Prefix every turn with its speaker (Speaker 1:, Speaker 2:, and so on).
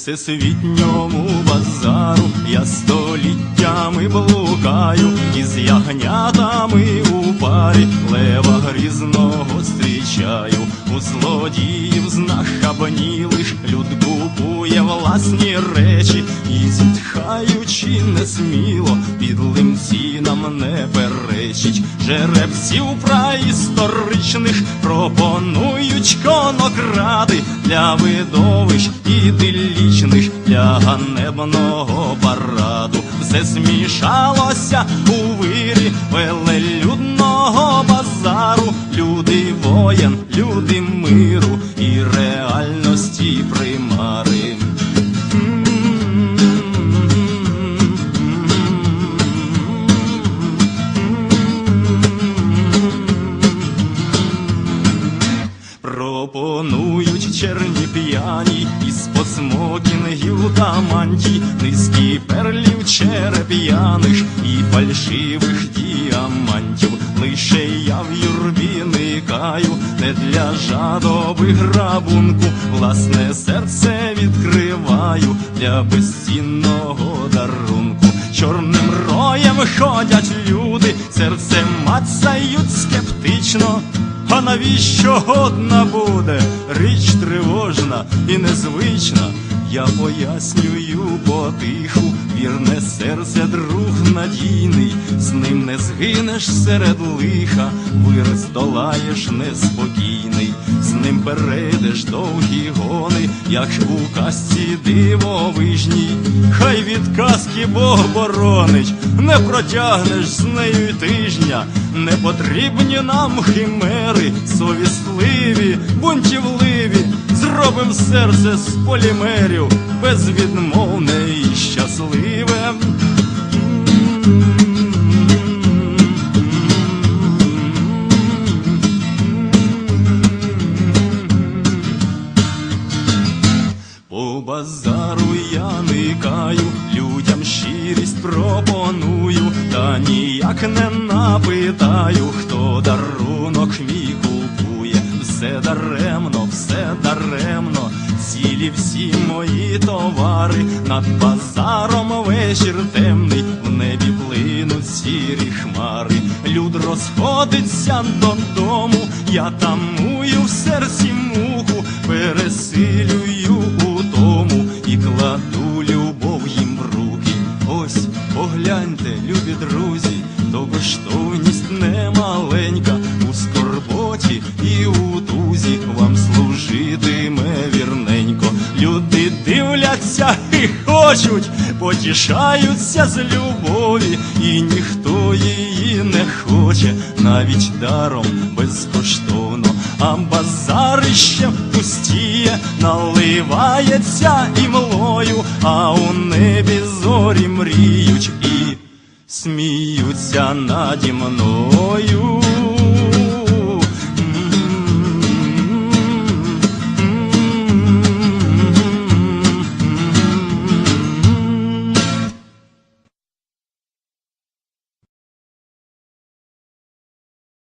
Speaker 1: всесвітньому базару. Я століттями блукаю, із ягнятами у парі лева грізного зустрічаю, у злодіїв знахабнілих люд купує власні речі, і зітхаючи несміло, підлим цінам не перечить. Жеребців праісторичних пропонують конокради для видовищ ідилічних, для ганебного параду. Все змішалося у вирі велелюдного базару. Люди воєн, люди миру та мантій, низькі перлів череп'яних і фальшивих діамантів. Лише я в юрбі никаю, не для жадоби грабунку, власне серце відкриваю для безцінного дарунку. Чорним роєм ходять люди, серце мацають скептично. А навіщо годна буде річ тривожна і незвична? Я пояснюю потиху, вірне серце, друг надійний, з ним не згинеш серед лиха, вираз долаєш неспокійний, з ним перейдеш довгі гони, як у казці дивовижній. Хай від казки Бог боронить, не протягнеш з нею й тижня, не потрібні нам химери, совісливі, бунтівливі, зробим серце з полімерів, безвідмовне і щасливе. По базару я никаю, людям щирість пропоную, та ніяк не напитаю, хто дарунок купує, все даремно, все даремно, цілі всі мої товари, над базаром вечір темний, в небі плинуть сірі хмари, люд розходиться додому, я тамую в серці муку, пересилюю у тому і кладу любов їм в руки. Ось погляньте, любі друзі, то коштовність немаленька хочуть, потішаються з любові, і ніхто її не хоче, навіть даром безкоштовно, а базарище пустіє, наливається імлою, а у небі зорі мріють і сміються наді мною.